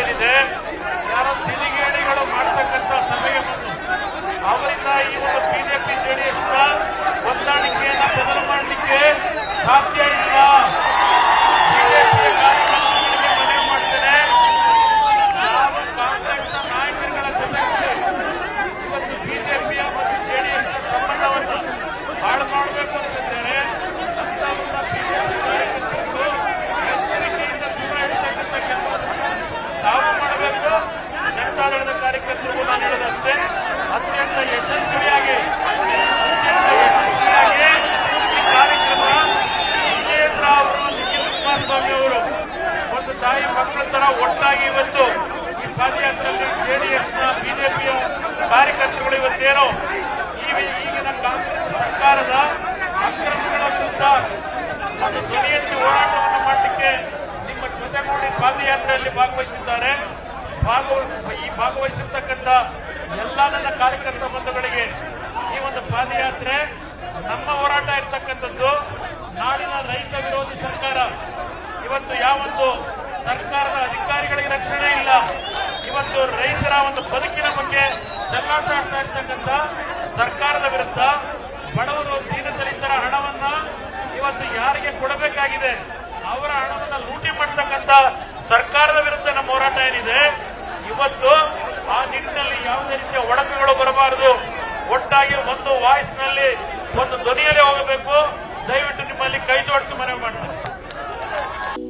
ವಿಶ್ವಾಸಗಳೇನಿದೆ ತರ ಒಟ್ಟಾಗಿ ಇವತ್ತು ಈ ಪಾದಯಾತ್ರೆಯಲ್ಲಿ ಜೆಡಿಎಸ್ನ ಬಿಜೆಪಿಯ ಕಾರ್ಯಕರ್ತರುಗಳು ಇವತ್ತೇನೋ ಈಗಿನ ಕಾಂಗ್ರೆಸ್ ಸರ್ಕಾರದ ಅಕ್ರಮಗಳ ವಿರುದ್ಧ ಒಂದು ಧ್ವನಿಯಲ್ಲಿ ಹೋರಾಟವನ್ನು ಮಾಡಲಿಕ್ಕೆ ನಿಮ್ಮ ಜೊತೆಗೂಡಿ ಪಾದಯಾತ್ರೆಯಲ್ಲಿ ಭಾಗವಹಿಸಿದ್ದಾರೆ. ಭಾಗವ- ಈ ಭಾಗವಹಿಸಿರ್ತಕ್ಕಂಥ ಎಲ್ಲ ನನ್ನ ಕಾರ್ಯಕರ್ತ ಬಂಧುಗಳಿಗೆ ಈ ಒಂದು ಪಾದಯಾತ್ರೆ ನಮ್ಮ ಹೋರಾಟ ಇರ್ತಕ್ಕಂಥದ್ದು. ನಾಡಿನ ರೈತ ವಿರೋಧಿ ಸರ್ಕಾರ ಇವತ್ತು ಯಾವೊಂದು ಸರ್ಕಾರದ ಅಧಿಕಾರಿಗಳಿಗೆ ರಕ್ಷಣೆ ಇಲ್ಲ. ಇವತ್ತು ರೈತರ ಒಂದು ಬದುಕಿನ ಬಗ್ಗೆ ಜಗಳಾಟ ಆಡ್ತಾ ಇರ್ತಕ್ಕಂಥ ಸರ್ಕಾರದ ವಿರುದ್ಧ ಬಡವರು ದೀನದಲಿತರ ಹಣವನ್ನ ಇವತ್ತು ಯಾರಿಗೆ ಕೊಡಬೇಕಾಗಿದೆ? ಅವರ ಹಣವನ್ನು ಲೂಟಿ ಮಾಡ್ತಕ್ಕಂಥ ಸರ್ಕಾರದ ವಿರುದ್ಧ ನಮ್ಮ ಹೋರಾಟ ಏನಿದೆ? ಇವತ್ತು ಆ ನಿಟ್ಟಿನಲ್ಲಿ ಯಾವುದೇ ರೀತಿಯ ಒಡಕುಗಳು ಬರಬಾರದು. ಒಟ್ಟಾಗಿ ಒಂದು ವಾಯ್ಸ್ನಲ್ಲಿ ಒಂದು ಧ್ವನಿಯಲ್ಲಿ ಹೋಗಬೇಕು. ದಯವಿಟ್ಟು ನಿಮ್ಮಲ್ಲಿ ಕೈ ಜೋಡಿಸಿ ಮನವಿ ಮಾಡ್ತೀನಿ.